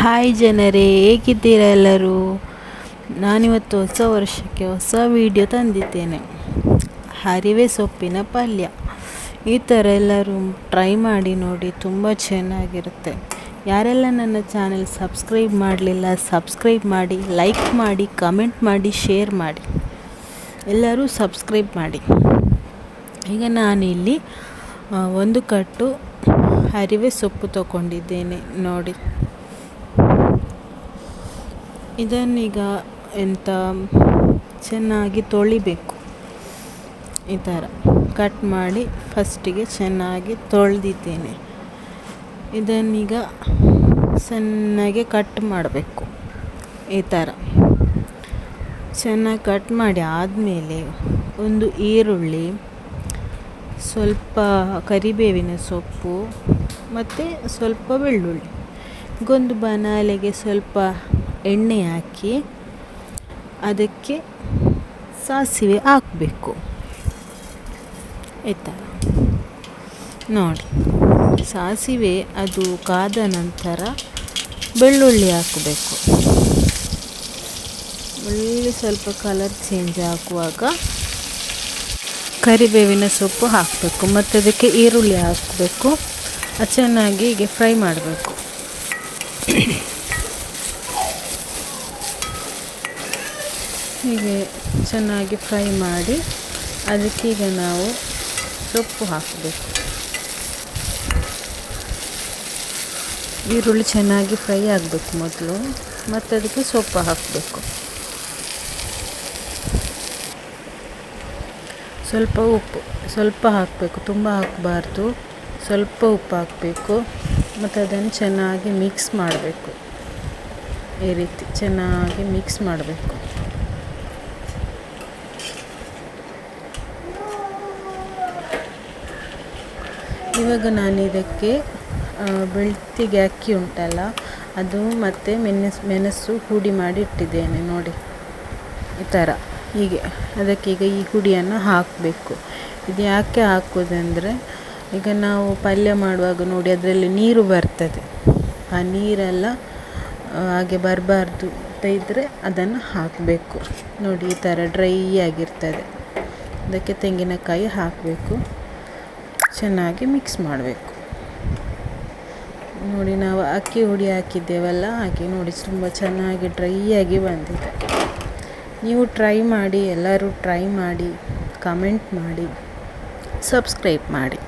Hi ಜನರೇ, ಹೇಗಿದ್ದೀರಾ ಎಲ್ಲರೂ? ನಾನಿವತ್ತು ಹೊಸ ವರ್ಷಕ್ಕೆ ಹೊಸ ವಿಡಿಯೋ ತಂದಿದ್ದೇನೆ. ಹರಿವೆ ಸೊಪ್ಪಿನ ಪಲ್ಯ. ಈ ಥರ ಎಲ್ಲರೂ ಟ್ರೈ ಮಾಡಿ ನೋಡಿ ತುಂಬ ಚೆನ್ನಾಗಿರುತ್ತೆ. ಯಾರೆಲ್ಲ ನನ್ನ ಚಾನೆಲ್ ಸಬ್ಸ್ಕ್ರೈಬ್ ಮಾಡಲಿಲ್ಲ ಸಬ್ಸ್ಕ್ರೈಬ್ ಮಾಡಿ ಲೈಕ್ ಮಾಡಿ ಕಮೆಂಟ್ ಮಾಡಿ ಶೇರ್ ಮಾಡಿ. ಎಲ್ಲರೂ ಸಬ್ಸ್ಕ್ರೈಬ್ ಮಾಡಿ. ಈಗ ನಾನಿಲ್ಲಿ ಒಂದು ಕಟ್ಟು ಹರಿವೆ ಸೊಪ್ಪು ತಗೊಂಡಿದ್ದೇನೆ ನೋಡಿ. ಇದನ್ನೀಗ ಎಂತ ಚೆನ್ನಾಗಿ ತೊಳಿಬೇಕು. ಈ ಥರ ಕಟ್ ಮಾಡಿ ಫಸ್ಟಿಗೆ ಚೆನ್ನಾಗಿ ತೊಳೆದಿದ್ದೇನೆ. ಇದನ್ನೀಗ ಸಣ್ಣಗೆ ಕಟ್ ಮಾಡಬೇಕು. ಈ ಥರ ಚೆನ್ನಾಗಿ ಕಟ್ ಮಾಡಿ ಆದಮೇಲೆ ಒಂದು ಈರುಳ್ಳಿ, ಸ್ವಲ್ಪ ಕರಿಬೇವಿನ ಸೊಪ್ಪು ಮತ್ತು ಸ್ವಲ್ಪ ಬೆಳ್ಳುಳ್ಳಿ. ಗೊಂದು ಬನಾಲೆಗೆ ಸ್ವಲ್ಪ ಎಣ್ಣೆ ಹಾಕಿ ಅದಕ್ಕೆ ಸಾಸಿವೆ ಹಾಕಬೇಕು. ಥರ ನೋಡಿ, ಸಾಸಿವೆ ಅದು ಕಾದ ನಂತರ ಬೆಳ್ಳುಳ್ಳಿ ಹಾಕಬೇಕು. ಬೆಳ್ಳುಳ್ಳಿ ಸ್ವಲ್ಪ ಕಲರ್ ಚೇಂಜ್ ಹಾಕುವಾಗ ಕರಿಬೇವಿನ ಸೊಪ್ಪು ಹಾಕಬೇಕು. ಮತ್ತು ಅದಕ್ಕೆ ಈರುಳ್ಳಿ ಹಾಕಬೇಕು. ಚೆನ್ನಾಗಿ ಹೀಗೆ ಫ್ರೈ ಮಾಡಬೇಕು. ಹೀಗೆ ಚೆನ್ನಾಗಿ ಫ್ರೈ ಮಾಡಿ ಅದಕ್ಕೀಗ ನಾವು ಸೊಪ್ಪು ಹಾಕಬೇಕು. ಈರುಳ್ಳಿ ಚೆನ್ನಾಗಿ ಫ್ರೈ ಆಗಬೇಕು ಮೊದಲು, ಮತ್ತು ಅದಕ್ಕೆ ಸೊಪ್ಪು ಹಾಕಬೇಕು. ಸ್ವಲ್ಪ ಉಪ್ಪು, ಸ್ವಲ್ಪ ಹಾಕಬೇಕು, ತುಂಬ ಹಾಕಬಾರ್ದು. ಸ್ವಲ್ಪ ಉಪ್ಪು ಹಾಕಬೇಕು, ಮತ್ತು ಅದನ್ನು ಚೆನ್ನಾಗಿ ಮಿಕ್ಸ್ ಮಾಡಬೇಕು. ಈ ರೀತಿ ಚೆನ್ನಾಗಿ ಮಿಕ್ಸ್ ಮಾಡಬೇಕು. ಇವಾಗ ನಾನು ಇದಕ್ಕೆ ಬೆಳ್ತಿಗೆ ಅಕ್ಕಿ ಉಂಟಲ್ಲ, ಅದು ಮತ್ತು ಮೆಣಸು ಮೆಣಸು ಹುಡಿ ಮಾಡಿ ಇಟ್ಟಿದ್ದೇನೆ ನೋಡಿ. ಈ ಥರ ಹೀಗೆ. ಅದಕ್ಕೆ ಈಗ ಈ ಹುಡಿಯನ್ನು ಹಾಕಬೇಕು. ಇದು ಯಾಕೆ ಹಾಕೋದಂದರೆ, ಈಗ ನಾವು ಪಲ್ಯ ಮಾಡುವಾಗ ನೋಡಿ ಅದರಲ್ಲಿ ನೀರು ಬರ್ತದೆ. ಆ ನೀರೆಲ್ಲ ಹಾಗೆ ಬರಬಾರ್ದು ಅಂತ ಇದ್ದರೆ ಅದನ್ನು ಹಾಕಬೇಕು. ನೋಡಿ ಈ ಥರ ಡ್ರೈ ಆಗಿರ್ತದೆ. ಅದಕ್ಕೆ ತೆಂಗಿನಕಾಯಿ ಹಾಕಬೇಕು. ಚೆನ್ನಾಗಿ ಮಿಕ್ಸ್ ಮಾಡಬೇಕು. ನೋಡಿ, ನಾವು ಅಕ್ಕಿ ಹುಡಿ ಹಾಕಿದ್ದೇವಲ್ಲ, ಹಾಗೆ ನೋಡಿ, ತುಂಬ ಚೆನ್ನಾಗಿ ಡ್ರೈ ಆಗಿ ಬಂದಿದೆ. ನೀವು ಟ್ರೈ ಮಾಡಿ, ಎಲ್ಲರೂ ಟ್ರೈ ಮಾಡಿ, ಕಮೆಂಟ್ ಮಾಡಿ, ಸಬ್ಸ್ಕ್ರೈಬ್ ಮಾಡಿ.